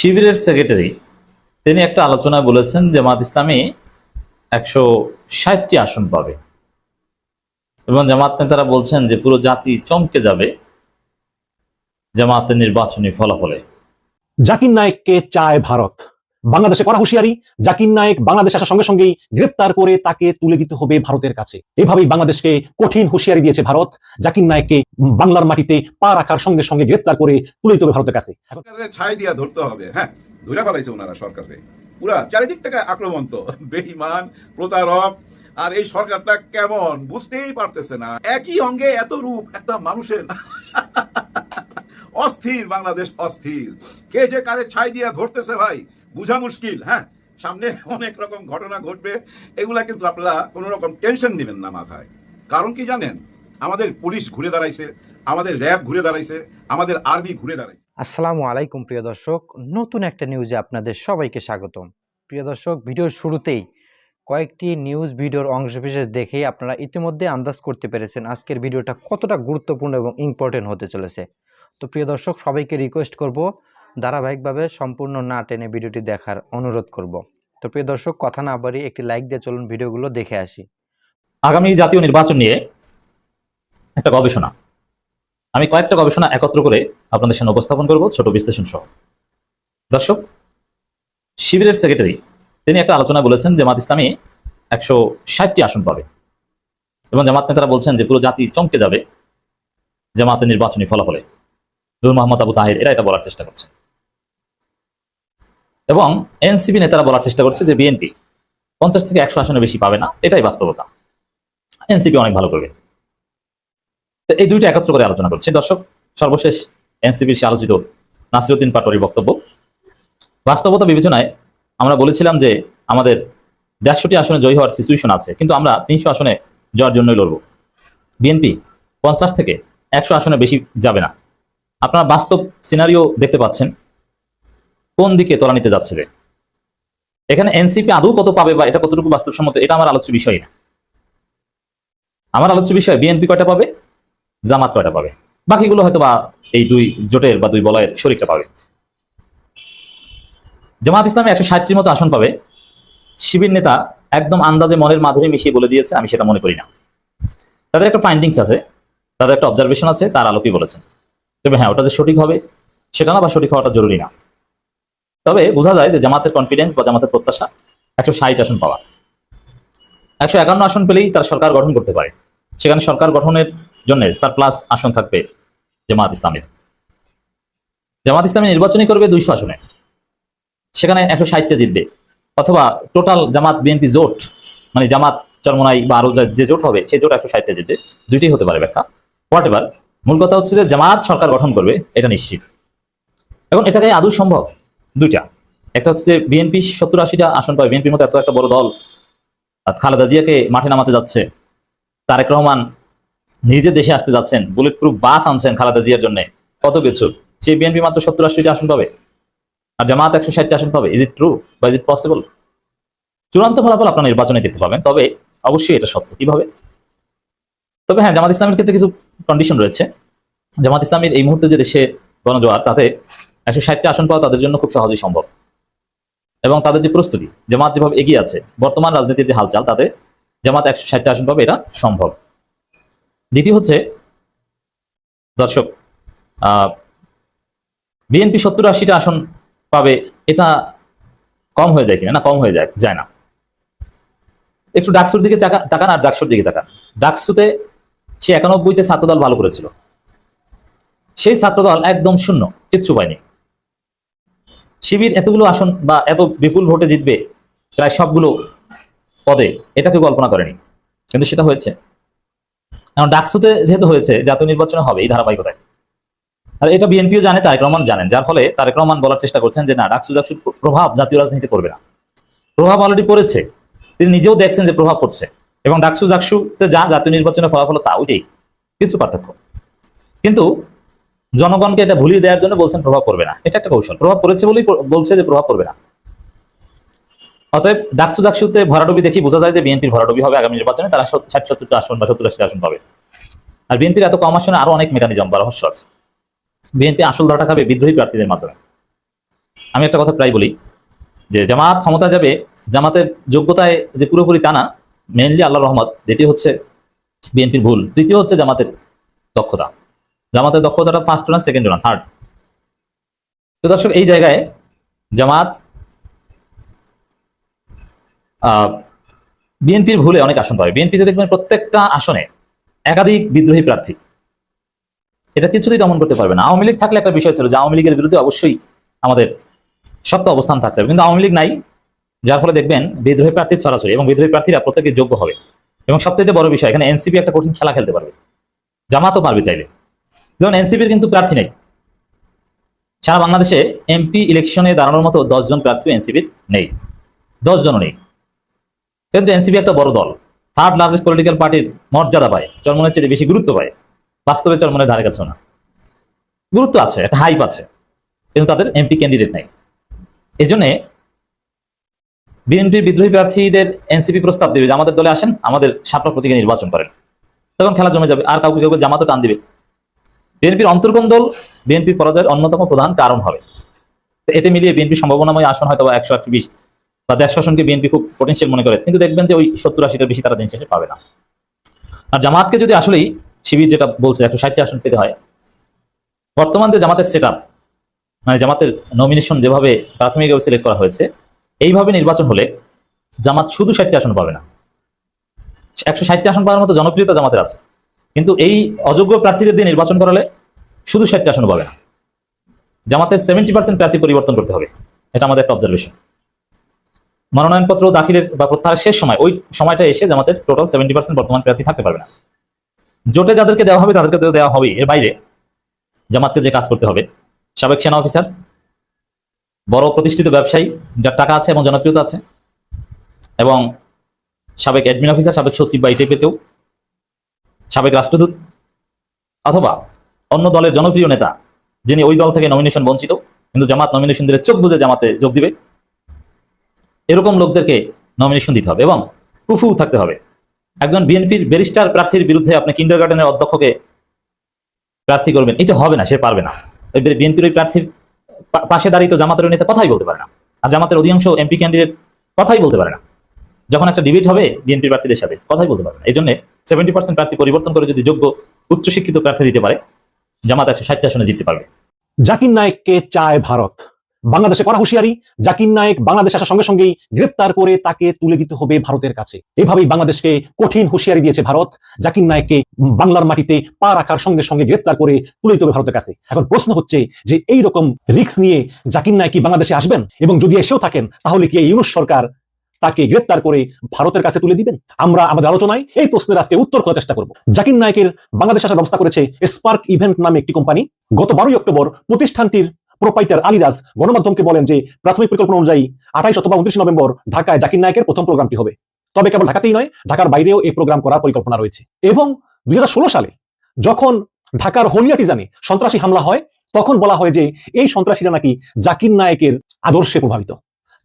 শিবিরের সেক্রেটারি তিনি একটা আলোচনায় বলেছেন জামাত ইসলামী একশো ষাটটি আসন পাবে। এবং জামাত নেতারা বলছেন যে পুরো জাতি চমকে যাবে জামাতের নির্বাচনী ফলাফলে। জাকির নায়েককে চায় ভারত। বাংলাদেশে করা হুঁশিয়ারি, জাকির নায়েক বাংলাদেশ আসার সঙ্গে সঙ্গেই গ্রেপ্তার করে তাকে তুলে দিতে হবে ভারতের কাছে। এভাবেই বাংলাদেশকে কঠিন হুঁশিয়ারি দিয়েছে ভারত। জাকির নায়েককে বাংলার মাটিতে পা রাখার সঙ্গে সঙ্গে গ্রেপ্তার করে তুলে দিতে হবে ভারতের কাছে। ছাই দিয়া ধরতে হবে হ্যাঁ? ফেলাইছে ওনারা সরকারে পুরা চারিদিক থেকে আক্রমন্ত বেইমান, প্রতারক, আর এই সরকারটা কেমন বুঝতেই পারতেছে না। একই অঙ্গে এত রূপ একটা মানুষের। অস্থির বাংলাদেশ, অস্থির। কে যে কারে ছাই দিয়া ধরতেছে ভাই? বুঝা মুশকিল হ্যাঁ? সামনে অনেক রকম ঘটনা ঘটবে, এগুলা কিন্তু আপনারা কোনো রকম টেনশন নেবেন না মাথায়। কারণ কি জানেন? আমাদের পুলিশ ঘুরে দাঁড়াইছে, আমাদের র্যাব ঘুরে দাঁড়াইছে, আমাদের আর্মি ঘুরে দাঁড়াইছে। আসসালামু আলাইকুম, প্রিয় দর্শক। নতুন একটা নিউজে আপনাদের সবাইকে স্বাগতম। প্রিয় দর্শক, ভিডিওর শুরুতেই কয়েকটি নিউজ ভিডিওর অংশবিশেষ দেখেই আপনারা ইতিমধ্যে আন্দাজ করতে পেরেছেন আজকের ভিডিওটা কতটা গুরুত্বপূর্ণ এবং ইম্পর্টেন্ট হতে চলেছে। তো প্রিয় দর্শক, সবাইকে রিকোয়েস্ট করব ধারাবাহিকভাবে সম্পূর্ণ না টেনে ভিডিওটি দেখার অনুরোধ করব। তো প্রিয় দর্শক, কথা না বাড়ি একটি লাইক দিয়ে চলুন ভিডিওগুলো দেখে আসি। আগামী জাতীয় নির্বাচন নিয়ে একটা গবেষণা। আমি কয়েকটা গবেষণা একত্র করে আপনাদের সামনে উপস্থাপন করব, ছোট বিশ্লেষণ সহ। দর্শক, শিবিরের সেক্রেটারি, তিনি একটা আলোচনা বলেছেন, জামাত ইসলামী একশো ষাটটি আসন পাবে। এবং জামাত নেতারা বলছেন যে, পুরো জাতি চমকে যাবে জামাতের নির্বাচনী ফলাফলে। নূর মোহাম্মদ আবু তাহের, এরা এটা বলার চেষ্টা করছে। এবং এনসিপি নেতারা বলার চেষ্টা করছে যে বিএনপি পঞ্চাশ থেকে একশো আসনে বেশি পাবে না, এটাই বাস্তবতা। এনসিপি অনেক ভালো করবে। তো এই দুইটা একত্র করে আলোচনা করছি। দর্শক, সর্বশেষ এনসিপির সে আলোচিত নাসিরুদ্দিন পাটোয়ারির বক্তব্য। বাস্তবতা বিবেচনায় আমরা বলেছিলাম যে আমাদের দেড়শোটি আসনে জয়ী হওয়ার সিচুয়েশন আছে, কিন্তু আমরা তিনশো আসনে যাওয়ার জন্যই লড়ব। বিএনপি পঞ্চাশ থেকে একশো আসনে বেশি যাবে না। আপনারা বাস্তব সিনারিও দেখতে পাচ্ছেন। কোন দিকে তলানিতে যাচ্ছে যে এখানে এনসিপি আদৌ কত পাবে বা এটা কতটুকু বাস্তবসম্মত, এটা আমার আলোচ্য বিষয় না। আমার আলোচ্য বিষয়, বিএনপি কয়টা পাবে? জামাত কয়টা পাবে? বাকিগুলো হয়তো বা এই দুই জোটের বা দুই বলয়ের শরিকটা পাবে। জামাত ইসলামে একশো ষাটটির মতো আসন পাবে। শিবির নেতা একদম আন্দাজে মনের মাধুরী মিশিয়ে বলে দিয়েছে, আমি সেটা মনে করি না। তাদের একটা ফাইন্ডিংস আছে, তাদের একটা অবজারভেশন আছে, তার আলোকেই বলেছেন তবে হ্যাঁ ওটা যে সঠিক হবে, সেটা না বা সঠিক হওয়াটা জরুরি না। তবে বোঝা যায় যে জামাতের কনফিডেন্স বা জামাতের প্রত্যাশা একশো ষাট আসন পাওয়া। একশো একান্ন আসন পেলেই তার সরকার গঠন করতে পারে। সেখানে সরকার গঠনের জন্য সারপ্লাস আসন থাকবে জামাত ইসলামের। জামাত ইসলামী নির্বাচনী করবে দুইশো আসনে। সেখানে একশো ষাটটা জিতবে। অথবা টোটাল জামাত বিএনপি জোট মানে জামাত চরমনাই বা আরও যে জোট হবে, সেই জোট একশো ষাটটা জিতবে। দুইটাই হতে পারে ব্যাখ্যা। হোয়াট এভার মূল কথা হচ্ছে যে জামাত সরকার গঠন করবে, এটা নিশ্চিত। এখন এটাকে আদৌ সম্ভব? দুইটা। একটা হচ্ছে যে বিএনপি সত্তর আশিটা আসন পাবে বিএনপির মতো এত একটা বড় দল খালেদা জিয়াকে মাঠে নামাতে যাচ্ছে, তারেক রহমান নিজে দেশে আসতে যাচ্ছেন বুলেট প্রুফ বাস আনছেন খালেদা জিয়ার জন্য। কত কিছু? সেই বিএনপি মাত্র সত্তর আশিটা আসন পাবে, আর জামাত একশো ষাটটা আসন পাবে। ইজ ইট ট্রু বা ইজ ইট পসিবল চূড়ান্ত ফলাফল আপনার নির্বাচনে দেখতে পাবেন, তবে অবশ্যই এটা সত্য। কীভাবে? তবে হ্যাঁ জামাত ইসলামের ক্ষেত্রে কিছু কন্ডিশন রয়েছে। জামাত ইসলামের এই মুহূর্তে যে দেশে গণজোয়ার, তাতে একশো ষাটটা আসন পাওয়া তাদের জন্য খুব সহজেই সম্ভব। এবং তাদের যে প্রস্তুতি, জামাত যেভাবে এগিয়ে আছে, বর্তমান রাজনীতির যে হালচাল, তাতে জামাত একশো ষাটটা আসন পাবে, এটা সম্ভব। দ্বিতীয় হচ্ছে, দর্শক বিএনপি সত্তর আশিটা আসন পাবে, এটা কম হয়ে যায় কিনা? না, কম হয়ে যায় যায় না। একটু ডাকসুর দিকে তাকান আর জাকসুর দিকে তাকান। ডাকসুতে সে একানব্বইতে ছাত্রদল ভালো করেছিল। সেই ছাত্রদল একদম শূন্য, কিচ্ছু পায়নি। শিবির এতগুলো আসন বা এত বিপুল ভোটে জিতবে প্রায় সবগুলো পদে, এটা কেউ কল্পনা করেনি। কিন্তু সেটা হয়েছে। এখন ডাকসুতে যেহেতু হয়েছে, জাতীয় নির্বাচনে হবে এই ধারাবাহিকতায়। আর এটা বিএনপিও জানে, তারেক রহমান জানেন। যার ফলে তারেক রহমান বলার চেষ্টা করছেন যে, না, ডাকসু জাকসুর প্রভাব জাতীয় রাজনীতিতে পড়বে না। প্রভাব অলরেডি পড়েছে। তিনি নিজেও দেখছেন যে প্রভাব পড়ছে। এবং ডাকসু জাকসুতে যা জাতীয় নির্বাচনের ফলাফল, তা ওইটাই। কিছু পার্থক্য। কিন্তু জনগণকে এটা ভুলিয়ে দেওয়ার জন্য বলছেন প্রভাব পড়বে না। এটা একটা কৌশল। প্রভাব পড়েছে বলেই বলছে যে প্রভাব পড়বে না। অতএব ডাকসু জাকসুতে ভরাডবি দেখি বোঝা যায় যে বিএনপির ভরাডবি হবে আগামী নির্বাচনে, তারা ষাট সত্তরটা আসন বা সত্তর আশিটা আসন পাবে। আর বিএনপির এত কম আসনে আরও অনেক মেকানিজম বা রহস্য আছে। বিএনপি আসল ধরাটা খাবে বিদ্রোহী প্রার্থীদের মাধ্যমে। আমি একটা কথা প্রায় বলি, যে জামাত ক্ষমতা যাবে, জামাতের যোগ্যতায় যে পুরোপুরি তা না মেনলি আল্লাহ রহমত যেটি হচ্ছে বিএনপির ভুল, তৃতীয় হচ্ছে জামাতের দক্ষতা। জামাতের দক্ষতাটা ফার্স্ট না সেকেন্ড না থার্ড তো দর্শক, এই জায়গায় জামাত বিএনপির ভুলে অনেক আসন পাবে। বিএনপিতে দেখবেন প্রত্যেকটা আসনে একাধিক বিদ্রোহী প্রার্থী। এটা কিছুতেই দমন করতে পারবে না। আওয়ামী লীগ থাকলে একটা বিষয় ছিল যে আওয়ামী লীগের বিরুদ্ধে অবশ্যই আমাদের শক্ত অবস্থান থাকতে হবে। কিন্তু আওয়ামী লীগ নাই, যার ফলে দেখবেন বিদ্রোহী প্রার্থীর ছড়াছড়ি এবং বিদ্রোহী প্রার্থীরা প্রত্যেকে যোগ্য হবে। এবং সবথেকে বড় বিষয়, এখানে এনসিপি একটা কঠিন খেলা খেলতে পারবে। জামাতও পারবে চাইলে। যেমন এনসিপির কিন্তু প্রার্থী নেই। সারা বাংলাদেশে এমপি ইলেকশনে দাঁড়ানোর মতো দশজন প্রার্থী এনসিপির নেই। দশ জনও নেই। কিন্তু এনসিপি একটা বড় দল। থার্ড লার্জেস্ট পলিটিক্যাল পার্টির মর্যাদা পায়। চরমনের চেয়ে বেশি গুরুত্ব পায়। বাস্তবে চরমনের ধারে কাছেও না। গুরুত্ব আছে, একটা হাইপ আছে। কিন্তু তাদের এমপি ক্যান্ডিডেট নাই। এই জন্যে বিএনপির বিদ্রোহী প্রার্থীদের এনসিপি প্রস্তাব দেবে যে, আমাদের দলে আসেন, আমাদের সাপলা প্রতীকে নির্বাচন করেন। তখন খেলা জমে যাবে। আর কাউকে কাউকে জামাতও টান দিবে। বিএনপির অন্তর্গণ দল বিএনপির পরাজয়ের অন্যতম প্রধান কারণ হবে। এতে মিলিয়ে বিএনপি সম্ভাবনাময় আসন হয়তো বা একশো একশো বিশ বা দেড়শো আসনকে বিএনপি খুব পটেন্সিয়াল মনে করে। কিন্তু দেখবেন যে ওই সত্তর আশিটার বেশি তারা দিন শেষে পাবে না। আর জামাতকে যদি আসলেই শিবির যেটা বলছে, একশো ষাটটি আসন পেতে হয়, বর্তমান যে জামাতের সেট মানে জামাতের নমিনেশন যেভাবে প্রাথমিকভাবে সিলেক্ট করা হয়েছে, এইভাবে নির্বাচন হলে জামাত শুধু ষাটটি আসন পাবে না। একশো ষাটটি আসন পাওয়ার মতো জনপ্রিয়তা জামাতের আছে। কিন্তু এই অযোগ্য প্রার্থীদের দিয়ে নির্বাচন করালে শুধু ষাটটি আসন পাবে না। জামাতের সেভেন্টি পার্সেন্ট প্রার্থী পরিবর্তন করতে হবে। এটা আমাদের একটা অবজারভেশন মনোনয়নপত্র দাখিলের বা প্রত্যাহারের শেষ সময়, ওই সময়টা এসে জামাতের টোটাল সেভেন্টি পার্সেন্ট বর্তমান প্রার্থী থাকতে পারবে না। জোটে যাদেরকে দেওয়া হবে তাদেরকে দেওয়া হবে। এর বাইরে জামাতকে যে কাজ করতে হবে, সাবেক সেনা অফিসার, বড় প্রতিষ্ঠিত ব্যবসায়ী, যার টাকা আছে এবং জনপ্রিয়তা আছে, এবং সাবেক অ্যাডমিন অফিসার সাবেক সচিব বা এই সাবেক রাষ্ট্রদূত অথবা অন্য দলের জনপ্রিয় নেতা, যিনি ওই দল থেকে নমিনেশন বঞ্চিত, কিন্তু জামাত নমিনেশন দিলে চোখ বুঝে জামাতে যোগ দিবে, এরকম লোকদেরকে নমিনেশন দিতে হবে এবং কুফু থাকতে হবে। একজন বিএনপির ব্যারিস্টার প্রার্থীর বিরুদ্ধে আপনি কিন্ডার গার্ডেনের অধ্যক্ষকে প্রার্থী করবেন, এটা হবে না, সে পারবে না। ওই বিএনপির ওই প্রার্থীর পাশে দাঁড়িয়ে তো জামাতের নেতা কথাই বলতে পারে না। আর জামাতের অধিকাংশ এমপি ক্যান্ডিডেট কথাই বলতে পারে না। যখন একটা ডিবেট হবে বিএনপি প্রার্থীদের সাথে, কথাই বলতে পারে না। এই জন্য সেভেন্টি পার্সেন্ট প্রার্থী পরিবর্তন করে যদি যোগ্য উচ্চশিক্ষিত প্রার্থী দিতে পারে, জামাত একশো ষাটটা আসনে জিততে পারবে। জাকির নায়েককে চায় ভারত। বাংলাদেশে করা হুঁশিয়ারি, জাকির নায়েক বাংলাদেশ আসার সঙ্গে সঙ্গেই গ্রেপ্তার করে তাকে তুলে দিতে হবে ভারতের কাছে। এভাবেই বাংলাদেশকে কঠিন হুঁশিয়ারি দিয়েছে ভারত। জাকির নায়েককে বাংলার মাটিতে পা রাখার সঙ্গে সঙ্গে গ্রেপ্তার করে তুলে দিতে হবে ভারতের কাছে। এখন প্রশ্ন হচ্ছে যে এই রকম রিস্ক নিয়ে জাকির নায়েক কি বাংলাদেশে আসবেন? এবং যদি এসেও থাকেন, তাহলে কি এই ইউনুস সরকার তাকে গ্রেপ্তার করে ভারতের কাছে তুলে দিবেন? আমরা আমাদের আলোচনায় এই প্রশ্নের আজকে উত্তর করার চেষ্টা করব। জাকির নায়কের বাংলাদেশ আসার ব্যবস্থা করেছে স্পার্ক ইভেন্ট নামে একটি কোম্পানি গত বারোই অক্টোবর প্রতিষ্ঠানটির প্রোপাইটার আলিরাজ গণমাধ্যমকে বলেন যে, প্রাথমিক পরিকল্পনা অনুযায়ী আঠাইশ অথবা উনত্রিশ নভেম্বর ঢাকায় জাকির নায়কের প্রথম প্রোগ্রামটি হবে। তবে কেবল ঢাকাতেই নয়, ঢাকার বাইরেও এই প্রোগ্রাম করার পরিকল্পনা রয়েছে। এবং দুই হাজার ষোলো সালে যখন ঢাকার হলিয়াটিজানে সন্ত্রাসী হামলা হয়, তখন বলা হয় যে, এই সন্ত্রাসীরা নাকি জাকির নায়কের আদর্শে প্রভাবিত।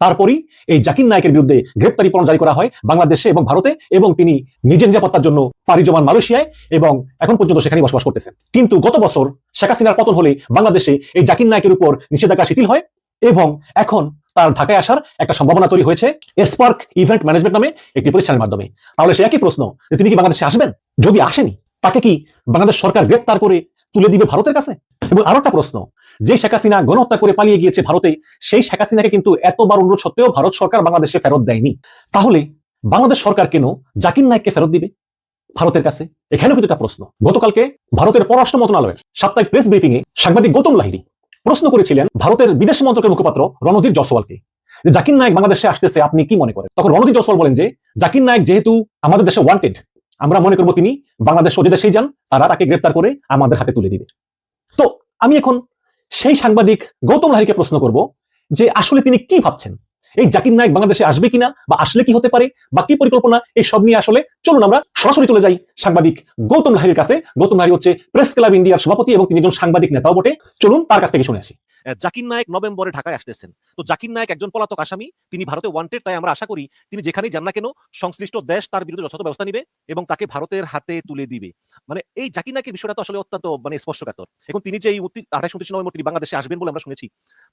তারপরই এই জাকির নায়কের বিরুদ্ধে গ্রেপ্তারি পরোয়ানা জারি করা হয় বাংলাদেশে এবং ভারতে এবং তিনি নিজের নিরাপত্তার জন্য পাড়ি জমান মালয়েশিয়ায় এবং এখন পর্যন্ত সেখানে বসবাস করতেছেন। কিন্তু গত বছর শেখ হাসিনার পতন হলে বাংলাদেশে এই জাকির নায়কের উপর নিষেধাজ্ঞা শিথিল হয় এবং এখন তার ঢাকায় আসার একটা সম্ভাবনা তৈরি হয়েছে স্পার্ক ইভেন্ট ম্যানেজমেন্ট নামে একটি প্রতিষ্ঠানের মাধ্যমে। তাহলে সে একই প্রশ্ন যে তিনি কি বাংলাদেশে আসবেন? যদি আসেনি, তাকে কি বাংলাদেশ সরকার গ্রেপ্তার করে তুলে দিবে ভারতের কাছে? এবং আরও একটা প্রশ্ন যে শেখ হাসিনা গণহত্যা করে পালিয়ে গিয়েছে ভারতে, সেই শেখ হাসিনাকে কিন্তু এতবার অনুরোধ সত্ত্বেও ভারত সরকার বাংলাদেশে ফেরত দেয়নি। তাহলে বাংলাদেশ সরকার কেন জাকির নায়ককে ফেরত দিবে ভারতের কাছে? এখানেও কিন্তু একটা প্রশ্ন। গতকালকে ভারতের পররাষ্ট্র মন্ত্রণালয়ের সাপ্তাহিক প্রেস ব্রিফিং এ সাংবাদিক গৌতম লাহিড়ী প্রশ্ন করেছিলেন ভারতের বিদেশ মন্ত্রকের মুখপাত্র রণধীর জসওয়ালকে যে জাকির নায়ক বাংলাদেশে আসতেছে, আপনি কি মনে করেন? তখন রণধীর জসওয়াল বলেন যে, জাকির নায়ক যেহেতু আমাদের দেশে ওয়ান্টেড আমরা মনে করব তিনি বাংলাদেশ ও যান, তারা তাকে গ্রেপ্তার করে আমাদের হাতে তুলে দিবে। তো আমি এখন সেই সাংবাদিক গৌতম লাহিড়ীকে প্রশ্ন করব যে আসলে তিনি কি ভাবছেন? এই জাকির নায়ক বাংলাদেশে আসবে কিনা বা আসলে কি হতে পারে বা কি পরিকল্পনা, এই সব নিয়ে আসলে চলুন আমরা সরাসরি চলে যাই সাংবাদিক গৌতম লাহির কাছে। গৌতম লাহির হচ্ছে প্রেস ক্লাব ইন্ডিয়ার সভাপতি এবং তিনি একজন সাংবাদিক নেতাও বটে। চলুন তার কাছ থেকে শুনে আসি। জাকির নায়েক নভেম্বরে ঢাকায় আসতেছেন। তো জাকির নায়েক একজন পলাতক আসামি। তিনি ভারতে ওয়ান্টেড তাই আমরা আশা করি তিনি যেখানেই যান না কেন, সংশ্লিষ্ট দেশ তার বিরুদ্ধে যথাযথ ব্যবস্থা নিবে এবং তাকে ভারতের হাতে তুলে দিবে। মানে এই জাকির নায়কের বিষয়টা তো আসলে অত্যন্ত মানে স্পর্শকাতর। এখন তিনি যে এই আঠাশ, উনত্রিশ নভেম্বর তিনি বাংলাদেশে আসবেন বলে আমরা শুনেছি।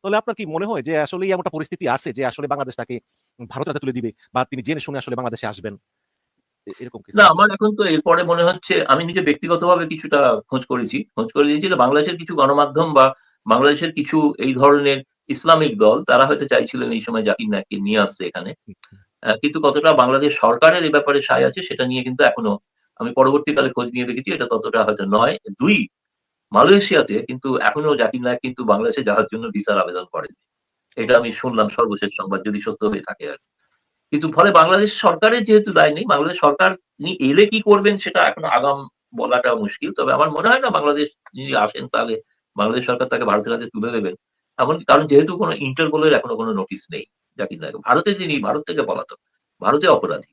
তাহলে আপনার কি মনে হয় যে আসলে এমন একটা পরিস্থিতি আছে যে আসলে বাংলাদেশ তাকে ভারতের হাতে তুলে দিবে বা তিনি জেনে শুনে আসলে বাংলাদেশে আসবেন। না, আমার এখন তো এরপরে মনে হচ্ছে, আমি নিজে ব্যক্তিগতভাবে কিছুটা খোঁজ করেছি। খোঁজ করে দিয়েছি বাংলাদেশের কিছু গণমাধ্যম বা বাংলাদেশের কিছু এই ধরনের ইসলামিক দল, তারা হয়তো চাইছিলেন এই সময় জাকির নায়ককে নিয়ে আসছে এখানে। কিন্তু কতটা বাংলাদেশ সরকারের এই ব্যাপারে সায় আছে, সেটা নিয়ে কিন্তু এখনও আমি পরবর্তীকালে খোঁজ নিয়ে দেখেছি, এটা ততটা হয়তো নয়। দুই, মালয়েশিয়াতে কিন্তু এখনও জাকির নায়ক কিন্তু বাংলাদেশে যাওয়ার জন্য ভিসার আবেদন করেন এটা আমি শুনলাম সর্বশেষ সংবাদ, যদি সত্য হয়ে থাকে আর কিন্তু ফলে বাংলাদেশ সরকারের যেহেতু দায় নেই, বাংলাদেশ সরকার তিনি এলে কি করবেন সেটা এখন আগাম বলাটা মুশকিল। তবে আমার মনে হয় না বাংলাদেশ যদি আসেন তাহলে বাংলাদেশ সরকার তাকে ভারতের হাতে তুলে দেবেন। এমন কারণ যেহেতু কোনো ইন্টারপোলের এখনও কোনো নোটিশ নেই জাকির নায়ক ভারতে যিনি, ভারত থেকে পলাতক, ভারতে অপরাধী।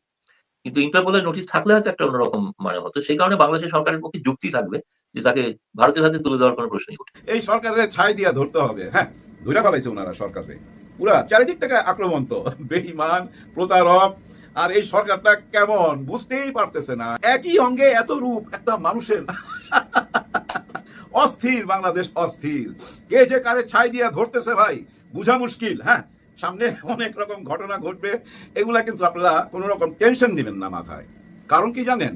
কিন্তু ইন্টারপোলের নোটিশ থাকলে হয়তো একটা অন্যরকম মানে হতো। সেই কারণে বাংলাদেশের সরকারের পক্ষে যুক্তি থাকবে যে তাকে ভারতের হাতে তুলে দেওয়ার কোনো প্রশ্নই এই সরকারের ছাই দিয়া ধরতে হবে হ্যাঁ। ধরে ফেলাইছে ওনারা সরকারে পুরা চারিদিক থেকে আক্রমণ তো বেইমান প্রতারক, আর এই সরকারটা কেমন বুঝতেই পারতেছে না। একই অঙ্গে এত রূপ একটা মানুষের। অস্থির, বাংলাদেশ অস্থির। কে যে কারে ছাই দিয়া ধরতেছে ভাই, বুঝা মুশকিল হ্যাঁ? সামনে অনেক রকম ঘটনা ঘটবে, এগুলা কিন্তু আপনারা কোনো রকম টেনশন নেবেন না মাথায়। কারণ কি জানেন?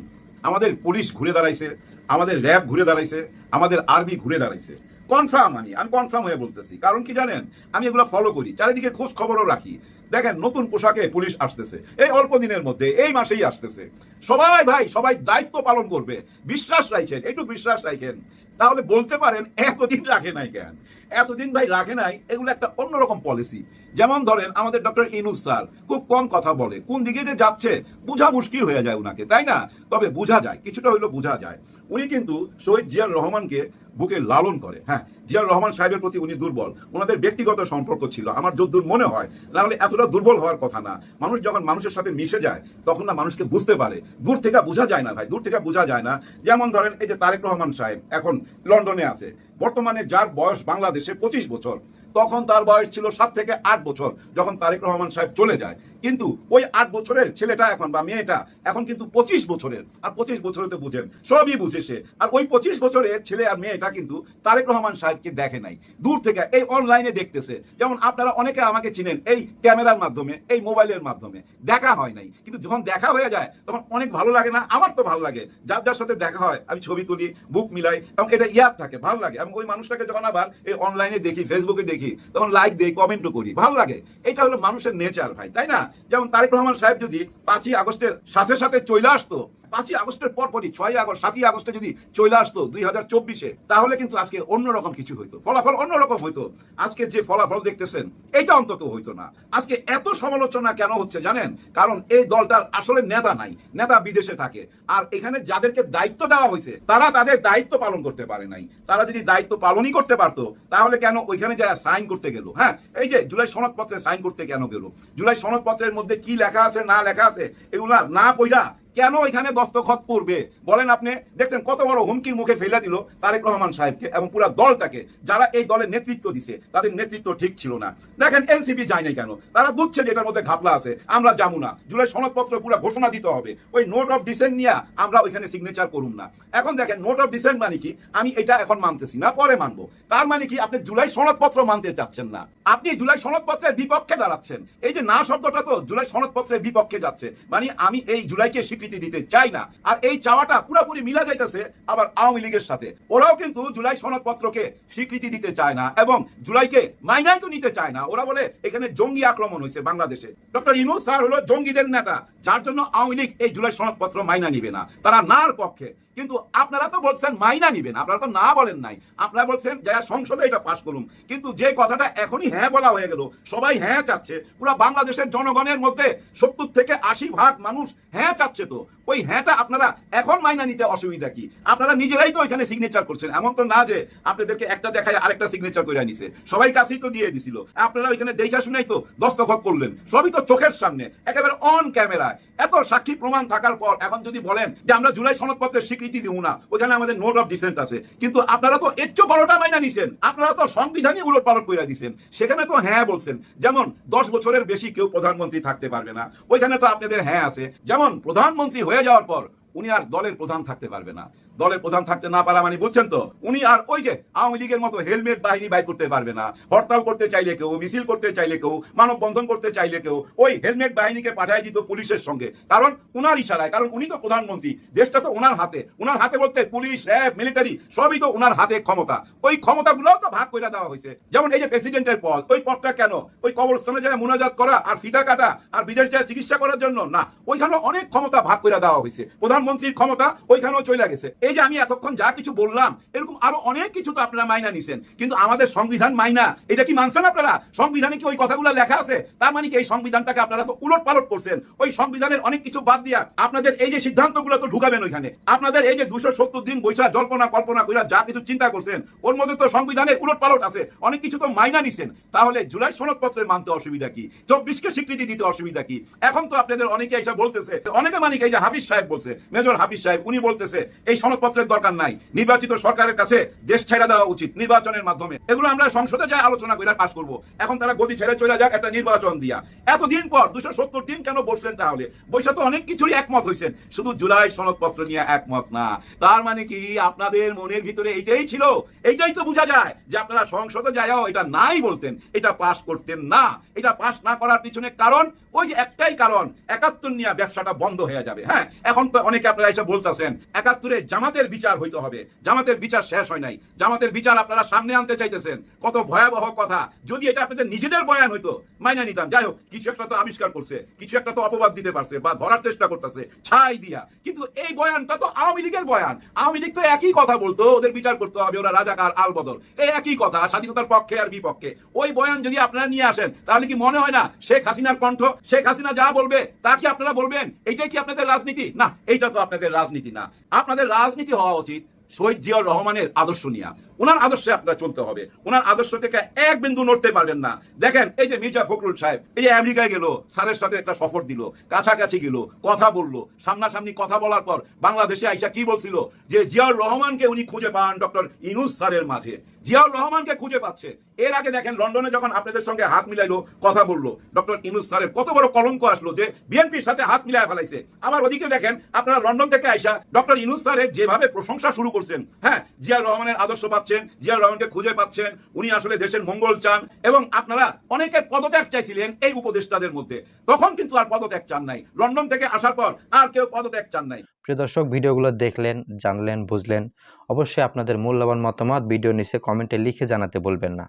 আমাদের পুলিশ ঘুরে দাঁড়াইছে, আমাদের র্যাব ঘুরে দাঁড়াইছে, আমাদের আর্মি ঘুরে দাঁড়াইছে। কনফার্ম আমি আমি কনফার্ম হয়ে বলতেছি। কারণ কি জানেন? আমি এগুলো ফলো করি, চারিদিকে খোঁজ খবরও রাখি। দেখেন, নতুন পোশাকে পুলিশ আসতেছে। এই অল্প দিনের মধ্যে, এই মাসেই আসতেছে। সবাই ভাই, সবাই দায়িত্ব পালন করবে। বিশ্বাস রাখেন, একটু বিশ্বাস রাখেন। তাহলে বলতে পারেন, এতদিন রাখে নাই কেন? এতদিন ভাই রাখে নাই, এগুলো একটা অন্যরকম পলিসি যেমন ধরেন, আমাদের ডক্টর ইনুস স্যার খুব কম কথা বলে, কোন দিকে যে যাচ্ছে, বোঝা মুশকিল হয়ে যায় উনাকে, তাই না? তবে বোঝা যায়, কিছুটা হইল বোঝা যায়। উনি কিন্তু শহীদ জিয়ার রহমানকে বুকে লালন করে হ্যাঁ জিয়ার রহমান সাহেবের প্রতি উনি দুর্বল। ওনাদের ব্যক্তিগত সম্পর্ক ছিল। আমার যদ্দূর মনে হয়, না হলে এতটা দুর্বল হওয়ার কথা না। মানুষ যখন মানুষের সাথে মিশে যায়, তখন না মানুষকে বুঝতে পারে। দূর থেকে বোঝা যায় না ভাই, দূর থেকে বোঝা যায় না। যেমন ধরেন, এই যে তারেক রহমান সাহেব এখন লন্ডনে আছে। বর্তমানে যার বয়স বাংলাদেশে পঁচিশ বছর, তখন তার বয়স ছিল সাত থেকে আট বছর, যখন তারেক রহমান সাহেব চলে যায়। কিন্তু ওই আট বছরের ছেলেটা এখন বা মেয়েটা এখন কিন্তু পঁচিশ বছরের, আর পঁচিশ বছরে তো বুঝেন, সবই বুঝে সে। আর ওই পঁচিশ বছরের ছেলে আর মেয়েটা কিন্তু তারেক রহমান সাহেবকে দেখে নাই। দূর থেকে এই অনলাইনে দেখতেছে। যেমন আপনারা অনেকে আমাকে চিনেন, এই ক্যামেরার মাধ্যমে, এই মোবাইলের মাধ্যমে। দেখা হয় নাই। কিন্তু যখন দেখা হয়ে যায়, তখন অনেক ভালো লাগে না? আমার তো ভালো লাগে। যার যার সাথে দেখা হয়, আমি ছবি তুলি, বুক মিলাই, এবং এটা ইয়াদ থাকে, ভালো লাগে। এবং ওই মানুষটাকে যখন আবার এই অনলাইনে দেখি ফেসবুকে দেখি, তখন লাইক দেই কমেন্টও করি, ভালো লাগে। এটা হলো মানুষের নেচার ভাই, তাই না? যেমন তারেক রহমান সাহেব যদি পাঁচই আগস্টের সাথে সাথে চলে আসতো পাঁচই আগস্টের পরপরই ছয় আগস্ট, সাতই আগস্টে যদি চলে আসতো দুই হাজার চব্বিশে, তাহলে কিন্তু আজকে অন্যরকম কিছু হইতো। ফলাফল অন্যরকম হইতো। আজকে যে ফলাফল দেখতেছেন এটা অন্তত হইতো না। আজকে এত সমালোচনা কেন হচ্ছে জানেন? কারণ এই দলটার আসলে নেতা নাই, নেতা বিদেশে থাকে। আর এখানে যাদেরকে দায়িত্ব দেওয়া হয়েছে, তারা তাদের দায়িত্ব পালন করতে পারে নাই। তারা যদি দায়িত্ব পালনই করতে পারতো, তাহলে কেন ওইখানে যায় সাইন করতে গেল? হ্যাঁ এই যে জুলাই সনদপত্রে সাইন করতে কেন গেল? জুলাই সনদপত্রের মধ্যে কি লেখা আছে, না লেখা আছে, এগুলা না কইরা কেন এখানে দস্তখত করবে? বলেন আপনি, দেখছেন কত বড় হুমকির মুখে ফেলে দিল তারেক রহমান সাহেবকে এবং পুরো দলটাকে, যারা এই দলের নেতৃত্ব দিছে, তাদের নেতৃত্ব ঠিক ছিল না। দেখেন এনসিপি যায় নাই কেন? তারা বুঝছে যে এটার মধ্যে ঘাপলা আছে, আমরা যাব না। জুলাই সনদপত্র পুরো ঘোষণা দিতে হবে। ওই নোট অফ ডিসেন্ট নিয়ে আমরা ওইখানে সিগনেচার করুন না। এখন দেখেন নোট অফ ডিসেন্ট মানে কি? আমি এটা এখন মানতেছি না, পরে মানবো। তার মানে কি? আপনি জুলাই সনদপত্র মানতে চাচ্ছেন না। আপনি জুলাই সনদপত্রের বিপক্ষে দাঁড়াচ্ছেন। এই যে না শব্দটা তো জুলাই সনদপত্রের বিপক্ষে যাচ্ছে। মানে আমি এই জুলাইকে স্বীকৃতি দিতে চাই না। আর এই চাওয়াটা পুরোপুরি মিলা যাইতেছে আবার আওয়ামী লীগের সাথে। ওরাও কিন্তু জুলাই সনদপত্রকে স্বীকৃতি দিতে চায় না এবং জুলাইকে মাইনাই তো নিতে চায় না। ওরা বলে এখানে জঙ্গি আক্রমণ হয়েছে বাংলাদেশে। ডক্টর ইনু স্যার হলো জঙ্গিদের নেতা, যার জন্য আওয়ামী লীগ এই জুলাই সনদপত্র মাইনা নিবে না। তারা নার পক্ষে কিন্তু আপনারা তো বলছেন মাইনা নিবেন, আপনারা তো না বলেন নাই। আপনারা বলছেন যা সংসদে এটা পাশ করুন। কিন্তু যে কথাটা এখনই হ্যাঁ বলা হয়ে গেল, সবাই হ্যাঁ চাচ্ছে। পুরো বাংলাদেশের জনগণের মধ্যে সত্তর থেকে আশি ভাগ মানুষ হ্যাঁ চাচ্ছে তো। ওই হ্যাঁটা আপনারা এখন মাইনা নিতে অসুবিধা কি? আপনারা নিজেরাই তো এখানে সিগনেচার করছেন। এমন তো না যে আপনাদেরকে একটা দেখায় আরেকটা সিগনেচার করে নিছে। সবাই কাছেই তো দিয়ে দিছিল। আপনারা ওইখানে দেখা শুনেই তো দস্তখত করলেন। সবই তো চোখের সামনে। একেবারে অন ক্যামেরায় এত সাক্ষী প্রমাণ থাকার পর এখন যদি বলেন যে আমরা জুলাই সনদপত্রের স্বীকৃতি দিব না, ওইখানে আমাদের নোট অফ ডিসেন্ট আছে। কিন্তু আপনারা তো এর চেয়ে বড়টা মাইনা নিছেন। আপনারা তো সংবিধানই উলট পালট করে দিচ্ছেন সেখানে তো হ্যাঁ বলছেন। যেমন দশ বছরের বেশি কেউ প্রধানমন্ত্রী থাকতে পারবে না। ওইখানে তো আপনাদের হ্যাঁ আছে। যেমন প্রধানমন্ত্রী হয়ে যাওয়ার পর উনি আর দলের প্রধান থাকতে পারবে না। দলের প্রধান থাকতে না পারা মানে বুঝছেন তো? উনি আর ওই যে আওয়ামী লীগের মতো হেলমেট বাহিনী বাইর করতে পারবে না। হরতাল করতে চাইলে কেউ, মিছিল করতে চাইলে কেউ, মানববন্ধন করতে চাইলে কেউ, ওই হেলমেট বাহিনীকে পাঠায় দিত পুলিশের সঙ্গে। কারণ উনার ইশারায়, কারণ উনি তো প্রধানমন্ত্রী, দেশটা তো ওনার হাতে। ওনার হাতে বলতে পুলিশ, র্যাব, মিলিটারি, সবই তো ওনার হাতে ক্ষমতা। ওই ক্ষমতাগুলোও তো ভাগ করে দেওয়া হয়েছে। যেমন এই যে প্রেসিডেন্টের পদ, ওই পদটা কেন? ওই কবরস্থানে যায় মোনাজাত করা আর ফিতা কাটা আর বিদেশ যায় চিকিৎসা করার জন্য? না ওইখানে অনেক ক্ষমতা ভাগ করে দেওয়া হয়েছে। প্রধানমন্ত্রীর ক্ষমতা ওইখানেও চলে গেছে। এই যে আমি এতক্ষণ যা কিছু বললাম, এরকম আরও অনেক কিছু তো আপনারা মাইনা নিছেন। কিন্তু আমাদের সংবিধান মাইনা, এটা কি মানছেন আপনারা? সংবিধানে কি ওই কথাগুলো লেখা আছে? তার মানে কি এই সংবিধানটাকে আপনারা তো উলট পালট করছেন। ওই সংবিধানের অনেক কিছু বাদ দিয়া আপনাদের এই যে সিদ্ধান্তগুলো তো ঢুকাবেন ওইখানে। আপনাদের এই যে দুশো সত্তর দিন বৈশা জল্পনা, কল্পনা করে যা কিছু চিন্তা করছেন, ওর মধ্যে তো সংবিধানের উলট পালট আছে। অনেক কিছু তো মাইনা নিছেন। তাহলে জুলাই সনদপত্রের মানতে অসুবিধা কি? চব্বিশকে স্বীকৃতি দিতে অসুবিধা কি? এখন তো আপনাদের অনেকে এসে বলতেছে, অনেকে মানে এই যে হাফিজ সাহেব বলছে, মেজর হাফিজ সাহেব, উনি বলতেছে, এই সনদপত্রের দরকার নাই। নির্বাচিত সরকারের কাছে দেশ ছেড়ে দেওয়া উচিত নির্বাচনের মাধ্যমে। এগুলো আমরা সংসদে যাই আলোচনা করে পাশ করব, এখন তারা গদি ছেড়ে চলে যাক একটা নির্বাচন দিয়া। এতদিন পর দুশো সত্তর দিন কেন বসলেন তাহলে? বৈশা তো অনেক কিছুরই একমত হয়েছেন শুধু জুলাই সনদপত্র নিয়ে একমত না। তার মানে কি আপনাদের মনের ভিতরে এইটাই ছিল? এইটাই তো বোঝা যায় যে আপনারা সংসদে যাও এটা নাই বলতেন, এটা পাশ করতেন না। এটা পাশ না করার পিছনে কারণ, ওই যে একটাই কারণ, একাত্তর নিয়ে ব্যবসাটা বন্ধ হয়ে যাবে। হ্যাঁ এখন তো অনেকে আপনারা এসে বলতেছেন, একাত্তরে জামাতের বিচার হইতে হবে। জামাতের বিচার শেষ হয় নাই। জামাতের বিচার আপনারা সামনে আনতে চাইতেছেন। কত ভয়াবহ কথা। যদি এটা আপনাদের নিজেদের বয়ান হইতো, মাইনা নিতাম। যাই হোক, কিছু একটা তো আবিষ্কার করছে, কিছু একটা তো অপবাদ দিতে পারছে বা ধরার চেষ্টা করতেছে, ছাই দিয়া। কিন্তু এই বয়ানটা তো আওয়ামী লীগের বয়ান। আওয়ামী লীগ তো একই কথা বলতো, ওদের বিচার করতে হবে, ওরা রাজাকার, আল বদল এই একই কথা, স্বাধীনতার পক্ষে আর বিপক্ষে। ওই বয়ান যদি আপনারা নিয়ে আসেন, তাহলে কি মনে হয় না শেখ হাসিনার কণ্ঠ? শেখ হাসিনা যা বলবে, তা কি আপনারা বলবেন? এইটাই কি আপনাদের রাজনীতি? না, এইটা তো আপনাদের রাজনীতি না। আপনাদের রাজনীতি হওয়া উচিত শহীদ জিয়াউর রহমানের আদর্শ নিয়ে। ওনার আদর্শে আপনার চলতে হবে। ওনার আদর্শ থেকে এক বিন্দু নড়তে পারবেন না। দেখেন, এই যে মির্জা ফখরুল সাহেব, এই যে আমেরিকায় গেল, স্যারের সাথে একটা সফর দিল, কাছাকাছি গেল, কথা বলল, সামনাসামনি কথা বলার পর বাংলাদেশে আইসা কি বলছিল? যে জিয়াউর রহমানকে উনি খুঁজে পান ডক্টর ইনুস স্যারের মাঝে। জিয়াউর রহমানকে খুঁজে পাচ্ছে। এর আগে দেখেন লন্ডনে যখন আপনাদের সঙ্গে হাত মিলাইলো, কথা বলল, ডক্টর ইনুস স্যারের কত বড় কলঙ্ক আসলো যে বিএনপির সাথে হাত মিলাই ফেলাইছে। আবার ওদিকে দেখেন আপনারা লন্ডন থেকে আইসা ডক্টর ইনুস স্যারের যেভাবে প্রশংসা শুরু করছেন হ্যাঁ জিয়াউর রহমানের আদর্শ পাচ্ছেন, জিয়াউর রহমানকে খুঁজে পাচ্ছেন, উনি আসলে দেশের মঙ্গল চান এবং আপনারা অনেকে পদত্যাগ চাইছিলেন এই উপদেষ্টাদের মধ্যে। তখন কিন্তু আর পদত্যাগ চান নাই। লন্ডন থেকে আসার পর আর কেউ পদত্যাগ চান নাই। প্রিয় দর্শক, ভিডিওগুলো দেখলেন, জানলেন, বুঝলেন, অবশ্যই আপনাদের মূল্যবান মতামত ভিডিও নিচে কমেন্টে লিখে জানাতে বলবেন না।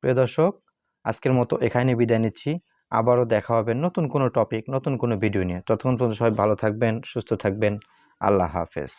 প্রিয় দর্শক, আজকের মতো এখানে বিদায় নিচ্ছি। আবারও দেখা হবে নতুন কোনো টপিক নতুন কোনো ভিডিও নিয়ে। ততক্ষণ পর্যন্ত সবাই ভালো থাকবেন, সুস্থ থাকবেন। আল্লাহ হাফেজ।